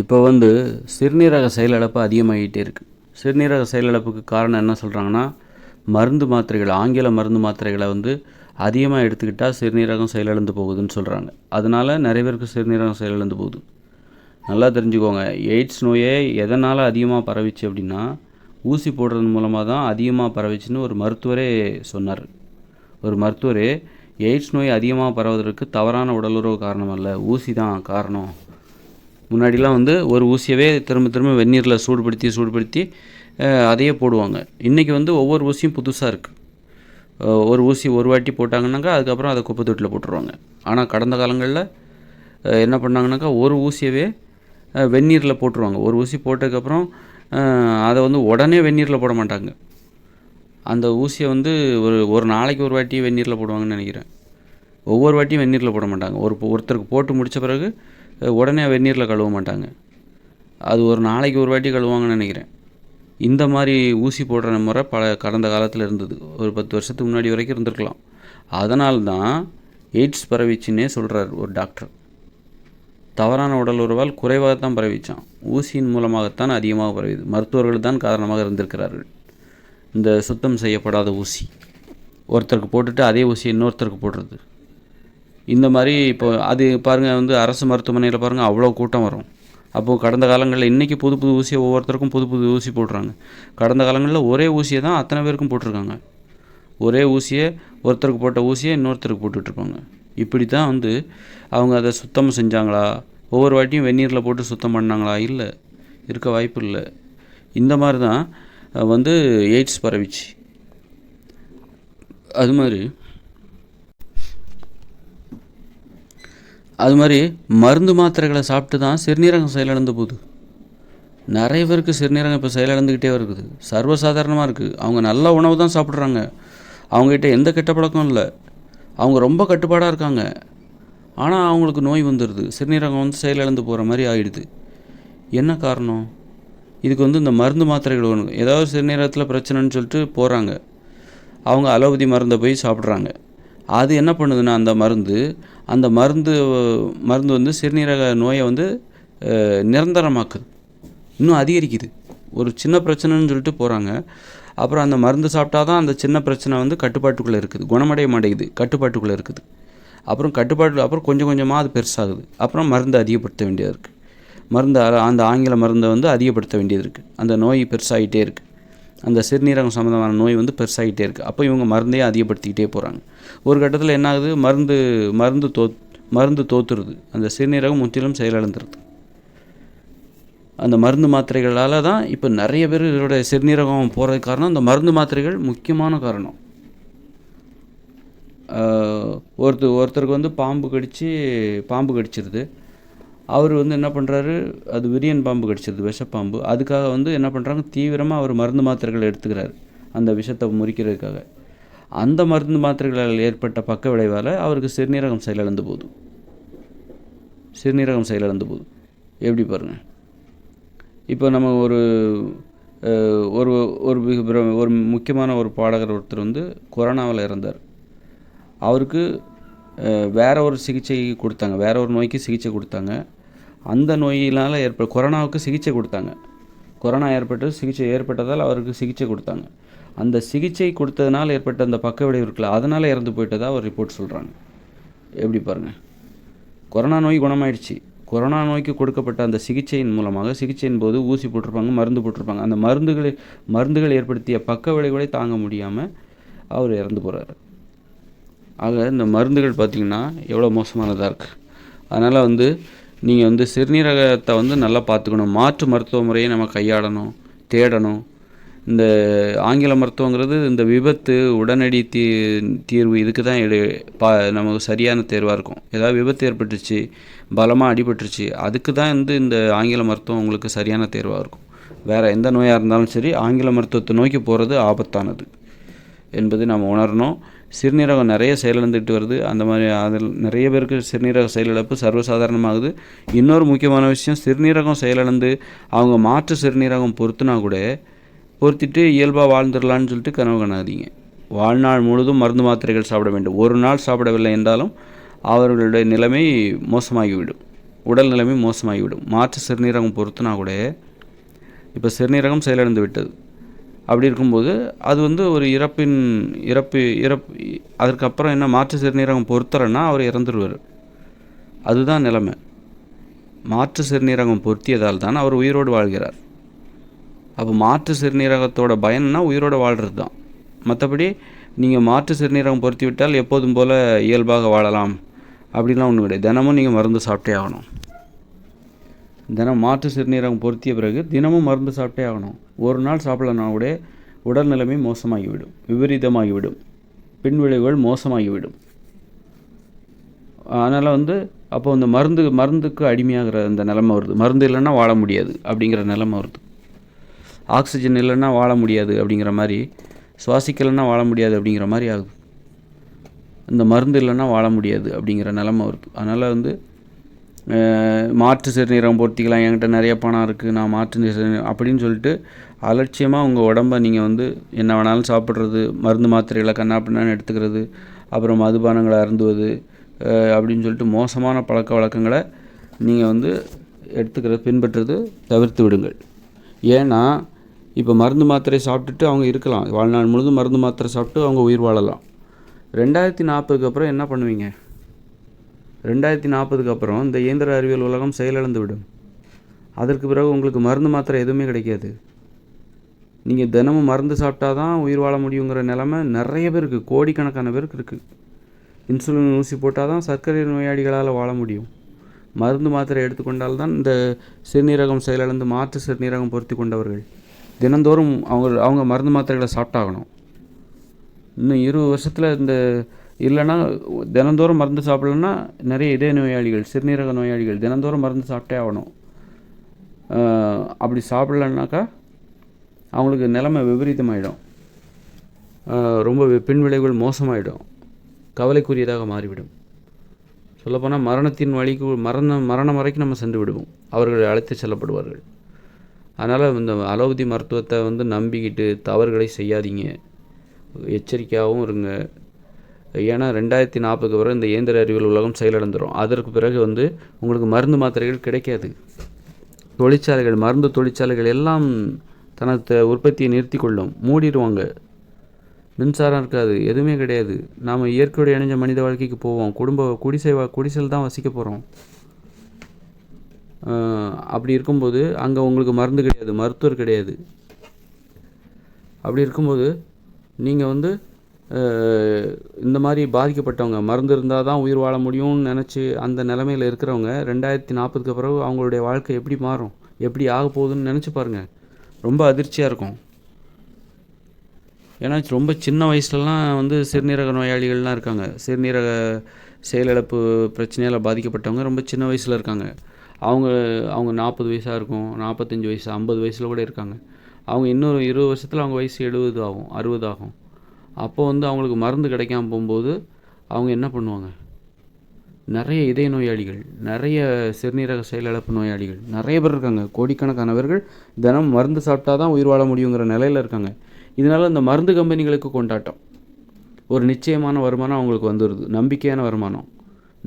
இப்போ வந்து சிறுநீரக செயலிழப்பு அதிகமாகிட்டே இருக்குது சிறுநீரக செயலிழப்புக்கு காரணம் என்ன சொல்கிறாங்கன்னா மருந்து மாத்திரைகள் ஆங்கில மருந்து மாத்திரைகளை வந்து அதிகமாக எடுத்துக்கிட்டால் சிறுநீரகம் செயலிழந்து போகுதுன்னு சொல்கிறாங்க அதனால் நிறைய பேருக்கு சிறுநீரகம் செயலிழந்து போகுது. நல்லா தெரிஞ்சுக்கோங்க எய்ட்ஸ் நோயே எதனால் அதிகமாக பரவிச்சு அப்படின்னா ஊசி போடுறது மூலமாக தான் அதிகமாக பரவிச்சுன்னு ஒரு மருத்துவரே சொன்னார். ஒரு மருத்துவரே எய்ட்ஸ் நோய் அதிகமாக பரவுவதற்கு தவறான உடலுறவு காரணம் அல்ல ஊசி தான் காரணம். முன்னாடிலாம் வந்து ஒரு ஊசியவே திரும்ப திரும்ப வெந்நீரில் சூடுபடுத்தி சூடுபடுத்தி அதையே போடுவாங்க. இன்றைக்கி வந்து ஒவ்வொரு ஊசியும் புதுசாக இருக்குது ஒரு ஊசி ஒரு வாட்டி போட்டாங்கன்னாக்கா அதுக்கப்புறம் அதை குப்பை தொட்டியில் போட்டுருவாங்க. ஆனால் கடந்த காலங்களில் என்ன பண்ணாங்கனாக்கா ஒரு ஊசியவே வெந்நீரில் போட்டுருவாங்க. ஒரு ஊசி போட்டதுக்கப்புறம் அதை வந்து உடனே வெந்நீரில் போட மாட்டாங்க. அந்த ஊசியை வந்து ஒரு ஒரு நாளைக்கு ஒரு வாட்டி வெந்நீரில் போடுவாங்கன்னு நினைக்கிறேன். ஒவ்வொரு வாட்டியும் வெந்நீரில் போட மாட்டாங்க. ஒரு ஒருத்தருக்கு போட்டு முடித்த பிறகு உடனே வெந்நீரில் கழுவ மாட்டாங்க. அது ஒரு நாளைக்கு ஒரு வாட்டி கழுவாங்கன்னு நினைக்கிறேன். இந்த மாதிரி ஊசி போடுற முறை பல கடந்த காலத்தில் இருந்தது. ஒரு பத்து வருஷத்துக்கு முன்னாடி வரைக்கும் இருந்திருக்கலாம். அதனால் தான் எய்ட்ஸ் பரவிச்சுன்னே சொல்கிறார் ஒரு டாக்டர். தவறான உடல் உறவால் குறைவாக தான் பரவிச்சான். ஊசியின் மூலமாகத்தான் அதிகமாக பரவிது மருத்துவர்கள் தான் காரணமாக இருந்திருக்கிறார்கள். இந்த சுத்தம் செய்யப்படாத ஊசி. ஒருத்தருக்கு போட்டுட்டு அதே ஊசி இன்னொருத்தருக்கு போடுறது. இந்த மாதிரி இப்போ அது பாருங்கள் வந்து அரசு மருத்துவமனையில் பாருங்கள் அவ்வளோ கூட்டம் வரும். அப்போது கடந்த காலங்களில் இன்றைக்கி புது புது ஊசியை ஒவ்வொருத்தருக்கும் புது புது ஊசி போடுறாங்க. கடந்த காலங்களில் ஒரே ஊசியை தான் அத்தனை பேருக்கும் போட்டிருக்காங்க. ஒரே ஊசியை ஒருத்தருக்கு போட்ட ஊசியை இன்னொருத்தருக்கு போட்டுட்ருப்பாங்க இப்படி தான் வந்து அவங்க அதை சுத்தம் செஞ்சாங்களா? ஒவ்வொரு வாட்டியும் வெந்நீரில் போட்டு சுத்தம் பண்ணாங்களா? இல்லை. இருக்க வாய்ப்பு இல்லை. இந்த மாதிரி தான் வந்து எய்ட்ஸ் பரவிச்சு. அது மாதிரி அது மாதிரி மருந்து மாத்திரைகளை சாப்பிட்டு தான் சிறுநீரகம் செயலிழந்து போகுது. நிறைய பேருக்கு சிறுநீரகம் இப்போ செயலிழந்துக்கிட்டே இருக்குது. சர்வசாதாரணமாக இருக்குது அவங்க நல்ல உணவு தான் சாப்பிட்றாங்க. அவங்ககிட்ட எந்த கெட்ட பழக்கம் இல்லை. அவங்க ரொம்ப கட்டுப்பாடாக இருக்காங்க. ஆனால் அவங்களுக்கு நோய் வந்துடுது சிறுநீரகம் வந்து செயலிழந்து போகிற மாதிரி ஆகிடுது என்ன காரணம்? இதுக்கு வந்து இந்த மருந்து மாத்திரைகள் ஒன்று ஏதாவது சிறுநீரகத்தில் பிரச்சனைன்னு சொல்லிட்டு போகிறாங்க அவங்க அலோபதி மருந்தை போய் சாப்பிட்றாங்க. அது என்ன பண்ணுதுன்னா அந்த மருந்து அந்த மருந்து மருந்து வந்து சிறுநீரக நோயை வந்து நிரந்தரமாக்குது. இன்னும் அதிகரிக்குது. ஒரு சின்ன பிரச்சனைன்னு சொல்லிட்டு போகிறாங்க அப்புறம் அந்த மருந்து சாப்பிட்டா தான் அந்த சின்ன பிரச்சனை வந்து கட்டுப்பாட்டுக்குள்ளே இருக்குது. குணமடைய மாட்டேங்குது. கட்டுப்பாட்டுக்குள்ளே இருக்குது. அப்புறம் கட்டுப்பாட்டு அப்புறம் கொஞ்சம் கொஞ்சமாக அது பெருசாகுது. அப்புறம் மருந்து அதிகப்படுத்த வேண்டியது இருக்குது மருந்து அந்த ஆங்கில மருந்தை வந்து அதிகப்படுத்த வேண்டியது இருக்குது அந்த நோய் பெருசாகிட்டே இருக்குது அந்த சிறுநீரகம் சம்மந்தமான நோய் வந்து பெருசாகிட்டே இருக்குது அப்போ இவங்க மருந்தையே அதிகப்படுத்திக்கிட்டே போகிறாங்க ஒரு கட்டத்தில் என்ன ஆகுது? மருந்து மருந்து தோ மருந்து தோத்துருது. அந்த சிறுநீரகம் முற்றிலும் செயலிழந்துருது. அந்த மருந்து மாத்திரைகளால் தான் இப்போ நிறைய பேர் இதோட சிறுநீரகம் போகிறதுக்கு காரணம் அந்த மருந்து மாத்திரைகள் முக்கியமான காரணம். ஒருத்தர் ஒருத்தருக்கு வந்து பாம்பு கடித்து பாம்பு கடிச்சிருது. அவர் வந்து என்ன பண்ணுறாரு அது விரியன் பாம்பு கடிச்சது விஷப்பாம்பு. அதுக்காக வந்து என்ன பண்ணுறாங்க தீவிரமாக அவர் மருந்து மாத்திரைகள் எடுத்துக்கிறாரு அந்த விஷத்தை முறிக்கிறதுக்காக. அந்த மருந்து மாத்திரைகளால் ஏற்பட்ட பக்க விளைவால் அவருக்கு சிறுநீரகம் செயலிழந்து போதும் சிறுநீரகம் செயலிழந்து போதும் எப்படி பாருங்கள் இப்போ நம்ம ஒரு ஒரு ஒரு ஒரு முக்கியமான ஒரு பாடகர் ஒருத்தர் வந்து கொரோனாவில் இறந்தார். அவருக்கு வேறு வேற ஒரு சிகிச்சை கொடுத்தாங்க. வேற ஒரு நோய்க்கு சிகிச்சை கொடுத்தாங்க. அந்த நோயினால் ஏற்ப கொரோனாவுக்கு சிகிச்சை கொடுத்தாங்க. கொரோனா ஏற்பட்டு சிகிச்சை ஏற்பட்டதால் அவருக்கு சிகிச்சை கொடுத்தாங்க. அந்த சிகிச்சை கொடுத்ததுனால் ஏற்பட்ட அந்த பக்க விளைவு இருக்குல்ல அதனால் இறந்து போயிட்டதாக ஒரு ரிப்போர்ட் சொல்கிறாங்க எப்படி பாருங்கள் கொரோனா நோய் குணமாயிடுச்சு. கொரோனா நோய்க்கு கொடுக்கப்பட்ட அந்த சிகிச்சையின் மூலமாக சிகிச்சையின் போது ஊசி போட்டிருப்பாங்க மருந்து போட்டிருப்பாங்க. அந்த மருந்துகளை மருந்துகள் ஏற்படுத்திய பக்க விளைவுகளை தாங்க முடியாமல் அவர் இறந்து போகிறாரு ஆக இந்த மருந்துகள் பார்த்திங்கன்னா எவ்வளோ மோசமானதாக இருக்குது அதனால் வந்து நீங்கள் வந்து சிறுநீரகத்தை வந்து நல்லா பார்த்துக்கணும். மாற்று மருத்துவ முறையை நம்ம கையாளணும் தேடணும். இந்த ஆங்கில மருத்துவங்கிறது இந்த விபத்து உடனடி தீ தீர்வு இதுக்கு தான் எடு பா நமக்கு சரியான தேர்வாக இருக்கும். ஏதாவது விபத்து ஏற்பட்டுச்சு பலமாக அடிபட்டுருச்சு அதுக்கு தான் வந்து இந்த ஆங்கில மருத்துவம் உங்களுக்கு சரியான தேர்வாக இருக்கும். வேறு எந்த நோயாக இருந்தாலும் சரி ஆங்கில மருத்துவத்தை நோக்கி போகிறது ஆபத்தானது என்பது நாம் உணரணும். சிறுநீரகம் நிறைய செயலிழந்துட்டு வருது. அந்த மாதிரி அதில் நிறைய பேருக்கு சிறுநீரக செயலிழப்பு சர்வசாதாரணமாகுது. இன்னொரு முக்கியமான விஷயம் சிறுநீரகம் செயலிழந்து அவங்க மாற்று சிறுநீரகம் பொருத்துனா கூட பொருத்திட்டு இயல்பாக வாழ்ந்துடலான்னு சொல்லிட்டு கனவு காணாதீங்க. வாழ்நாள் முழுதும் மருந்து மாத்திரைகள் சாப்பிட வேண்டும். ஒரு நாள் சாப்பிடவில்லை என்றாலும் அவர்களுடைய நிலைமை மோசமாகிவிடும். உடல் நிலைமை மோசமாகிவிடும். மாற்று சிறுநீரகம் பொருத்தினா கூட இப்போ சிறுநீரகம் செயலிழந்து விட்டது. அப்படி இருக்கும்போது அது வந்து ஒரு இறப்பின் இறப்பு இறப்பு அதற்கப்புறம் என்ன மாற்று சிறுநீரகம் பொருத்தலைன்னா அவர் இறந்துருவார். அதுதான் நிலைமை. மாற்று சிறுநீரகம் பொருத்தியதால் தான் அவர் உயிரோடு வாழ்கிறார். அப்போ மாற்று சிறுநீரகத்தோட பயன்னா உயிரோடு வாழ்கிறது தான் மற்றபடி நீங்கள் மாற்று சிறுநீரகம் பொருத்தி விட்டால் எப்போதும் போல் இயல்பாக வாழலாம். அப்படின்லாம் ஒன்றும் கிடையாது. தினமும் நீங்கள் மருந்து சாப்பிட்டே ஆகணும். தினம் மாற்று சிறுநீரகம் பொருத்திய பிறகு தினமும் மருந்து சாப்பிட்டே ஆகணும். ஒரு நாள் சாப்பிடலனா கூட உடல் நிலைமை மோசமாகிவிடும் விபரீதமாகிவிடும் பின்விளைவுகள் மோசமாகிவிடும். அதனால் வந்து அப்போ இந்த மருந்து மருந்துக்கு அடிமையாகிற அந்த நிலமை வருது. மருந்து இல்லைன்னா வாழ முடியாது அப்படிங்கிற நிலமை வருது. ஆக்சிஜன் இல்லைன்னா வாழ முடியாது அப்படிங்கிற மாதிரி சுவாசிக்கலைன்னா வாழ முடியாது அப்படிங்கிற மாதிரி ஆகுது. இந்த மருந்து இல்லைன்னா வாழ முடியாது அப்படிங்கிற நிலமை வருது. அதனால் வந்து மாற்று சிறுநீரகம் பொருத்திக்கலாம் என்கிட்ட நிறைய பணம் இருக்குது நான் மாற்று சிறுநீர் அப்படின்னு சொல்லிட்டு அலட்சியமாக உங்கள் உடம்பை நீங்கள் வந்து என்ன வேணாலும் சாப்பிட்றது மருந்து மாத்திரைகளை கண்ணாப்பின்னான்னு எடுத்துக்கிறது அப்புறம் மதுபானங்களை அருந்துவது அப்படின்னு சொல்லிட்டு மோசமான பழக்க வழக்கங்களை நீங்கள் வந்து எடுத்துக்கிறது பின்பற்றுறது தவிர்த்து விடுங்கள். ஏன்னா இப்போ மருந்து மாத்திரை சாப்பிட்டுட்டு அவங்க இருக்கலாம். வாழ்நாள் முழுதும் மருந்து மாத்திரை சாப்பிட்டு அவங்க உயிர் வாழலாம். ரெண்டாயிரத்தி நாற்பதுக்கு அப்புறம் என்ன பண்ணுவீங்க? ரெண்டாயிரத்தி நாற்பதுக்கு அப்புறம் இந்த இயந்திர அறிவியல் உலகம் செயலிழந்து விடும் அதற்கு பிறகு உங்களுக்கு மருந்து மாத்திரை எதுவுமே கிடைக்காது. நீங்கள் தினமும் மருந்து சாப்பிட்டா தான் உயிர் வாழ முடியுங்கிற நிலமை நிறைய பேருக்கு கோடிக்கணக்கான பேருக்கு இருக்குது இன்சுலின் ஊசி போட்டால் தான் சர்க்கரை நோயாளிகளால் வாழ முடியும். மருந்து மாத்திரை எடுத்துக்கொண்டால் தான் இந்த சிறுநீரகம் செயலிழந்து மாற்று சிறுநீரகம் பொருத்தி கொண்டவர்கள் தினந்தோறும் அவங்க அவங்க மருந்து மாத்திரைகளை சாப்பிட்டாகணும். இன்னும் இருபது வருஷத்தில் இந்த இல்லைன்னா தினந்தோறும் மருந்து சாப்பிட்லன்னா நிறைய இதய நோயாளிகள் சிறுநீரக நோயாளிகள் தினந்தோறும் மருந்து சாப்பிட்டே ஆகணும். அப்படி சாப்பிட்லன்னாக்கா அவங்களுக்கு நிலைமை விபரீதமாயிடும். ரொம்ப பின்விளைவுகள் மோசமாயிடும். கவலைக்குரியதாக மாறிவிடும். சொல்லப்போனால் மரணத்தின் வழிக்கு மரணம் மரணம் வரைக்கும் நம்ம சென்று விடுவோம். அவர்கள் அழைத்து செல்லப்படுவார்கள். அதனால் இந்த அலோபதி மருத்துவத்தை வந்து நம்பிக்கிட்டு தவறுகளை செய்யாதீங்க. எச்சரிக்கையாகவும் இருங்க. ஏன்னா ரெண்டாயிரத்தி நாற்பதுக்கு பிறகு இந்த இயந்திர அறிவியல் உலகம் செயலிழந்துடும் அதற்கு பிறகு வந்து உங்களுக்கு மருந்து மாத்திரைகள் கிடைக்காது. தொழிற்சாலைகள் மருந்து தொழிற்சாலைகள் எல்லாம் தனது உற்பத்தியை நிறுத்தி கொள்ளும் மூடிடுவாங்க. மின்சாரம் இருக்காது எதுவுமே கிடையாது. நாம் இயற்கையோடு இணைஞ்ச மனித வாழ்க்கைக்கு போவோம். குடும்ப குடிசை குடிசையில் தான் வசிக்க போகிறோம் அப்படி இருக்கும்போது அங்கே உங்களுக்கு மருந்து கிடையாது மருத்துவர் கிடையாது. அப்படி இருக்கும்போது நீங்கள் வந்து இந்த மாதிரி பாதிக்கப்பட்டவங்க மருந்து இருந்தால் தான் உயிர் வாழ முடியும்னு நினச்சி அந்த நிலமையில் இருக்கிறவங்க ரெண்டாயிரத்தி நாற்பதுக்கு பிறகு அவங்களுடைய வாழ்க்கை எப்படி மாறும்? எப்படி ஆக போகுதுன்னு நினச்சி பாருங்கள் ரொம்ப அதிர்ச்சியாக இருக்கும். ஏன்னா ரொம்ப சின்ன வயசுலலாம் வந்து சிறுநீரக நோயாளிகள்லாம் இருக்காங்க. சிறுநீரக செயலிழப்பு பிரச்சனையால் பாதிக்கப்பட்டவங்க ரொம்ப சின்ன வயசில் இருக்காங்க. அவங்க அவங்க நாற்பது வயசாக இருக்கும் நாற்பத்தஞ்சு வயசு ஐம்பது வயசில் கூட இருக்காங்க. அவங்க இன்னொரு இருபது வருஷத்தில் அவங்க வயசு எழுபது ஆகும் அறுபது ஆகும். அப்போ வந்து அவங்களுக்கு மருந்து கிடைக்காம போகும்போது அவங்க என்ன பண்ணுவாங்க? நிறைய இதய நோயாளிகள் நிறைய சிறுநீரக செயலிழப்பு நோயாளிகள் நிறைய பேர் இருக்காங்க. கோடிக்கணக்கானவர்கள் தினம் மருந்து சாப்பிட்டா தான் உயிர் வாழ முடியுங்கிற நிலையில் இருக்காங்க. இதனால் இந்த மருந்து கம்பெனிகளுக்கு கொண்டாட்டம். ஒரு நிச்சயமான வருமானம் அவங்களுக்கு வந்துடுது நம்பிக்கையான வருமானம்.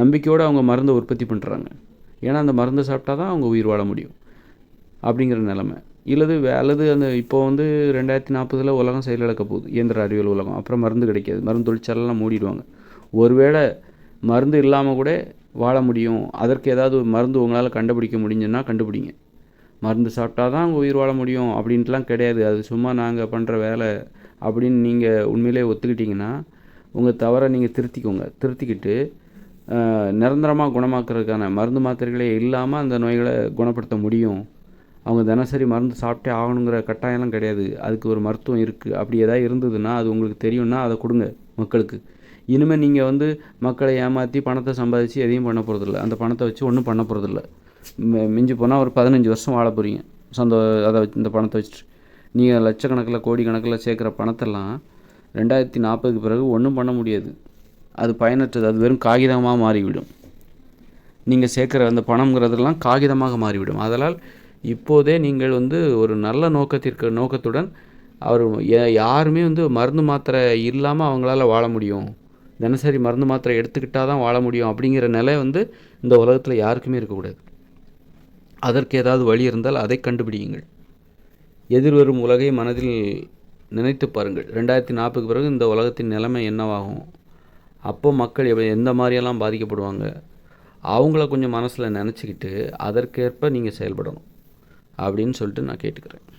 நம்பிக்கையோடு அவங்க மருந்தை உற்பத்தி பண்ணுறாங்க ஏன்னா அந்த மருந்தை சாப்பிட்டா தான் அவங்க உயிர் வாழ முடியும். அப்படிங்கிற நிலமை. இல்லது அல்லது அந்த இப்போ வந்து ரெண்டாயிரத்தி நாற்பதில் உலகம் செயலிழக்க போகுது. இயந்திர அறிவியல் உலகம். அப்புறம் மருந்து கிடைக்காது. மருந்து தொழிற்சாலைலாம் மூடிடுவாங்க. ஒருவேளை மருந்து இல்லாமல் கூட வாழ முடியும். அதற்கு ஏதாவது மருந்து உங்களால் கண்டுபிடிக்க முடிஞ்சுன்னா கண்டுபிடிங்க. மருந்து சாப்பிட்டா தான் அங்கே உயிர் வாழ முடியும் அப்படின்ட்டுலாம் கிடையாது. அது சும்மா நாங்கள் பண்ணுற வேலை அப்படின்னு நீங்கள் உண்மையிலே ஒத்துக்கிட்டிங்கன்னா உங்கள் தவறை நீங்கள் திருத்திக்கோங்க. திருத்திக்கிட்டு நிரந்தரமாக குணமாக்குறதுக்கான மருந்து மாத்திரைகளே இல்லாமல் அந்த நோய்களை குணப்படுத்த முடியும். அவங்க தினசரி மருந்து சாப்பிட்டே ஆகணுங்கிற கட்டாயம்லாம் கிடையாது. அதுக்கு ஒரு மருத்துவம் இருக்குது அப்படி எதாவது இருந்ததுன்னா அது உங்களுக்கு தெரியும்னா அதை கொடுங்க மக்களுக்கு. இனிமேல் நீங்கள் வந்து மக்களை ஏமாற்றி பணத்தை சம்பாதிச்சு எதையும் பண்ண போகிறதில்ல அந்த பணத்தை வச்சு ஒன்றும் பண்ண போகிறதில்ல மிஞ்சி போனால் ஒரு பதினஞ்சு வருஷம் வாழ போகிறீங்க சொந்த அதை வச்சு இந்த பணத்தை வச்சுட்டு. நீங்கள் லட்சக்கணக்கில் கோடி கணக்கில் சேர்க்குற பணத்தெல்லாம் ரெண்டாயிரத்தி நாற்பதுக்கு பிறகு ஒன்றும் பண்ண முடியாது. அது பயனற்றது. அது வெறும் காகிதமாக மாறிவிடும். நீங்கள் சேர்க்குற அந்த பணங்கிறதெல்லாம் காகிதமாக மாறிவிடும். அதனால் இப்போதே நீங்கள் வந்து ஒரு நல்ல நோக்கத்திற்கு நோக்கத்துடன் அவர் யாருமே வந்து மருந்து மாத்திரை இல்லாமல் அவங்களால வாழ முடியும். தினசரி மருந்து மாத்திரை எடுத்துக்கிட்டால் தான் வாழ முடியும் அப்படிங்கிற நிலை வந்து இந்த உலகத்தில் யாருக்குமே இருக்கக்கூடாது அதற்கு ஏதாவது வழி இருந்தால் அதை கண்டுபிடியுங்கள். எதிர்வரும் உலகை மனதில் நினைத்து பாருங்கள். ரெண்டாயிரத்தி நாற்பதுக்கு பிறகு இந்த உலகத்தின் நிலைமை என்னவாகும்? அப்போ மக்கள் எப்படி எந்த மாதிரியெல்லாம் பாதிக்கப்படுவாங்க? அவங்கள கொஞ்சம் மனசில் நினச்சிக்கிட்டு அதற்கேற்ப நீங்கள் செயல்படணும். அப்படின்னு சொல்லிட்டு நான் கேட்டுக்கிறேன்.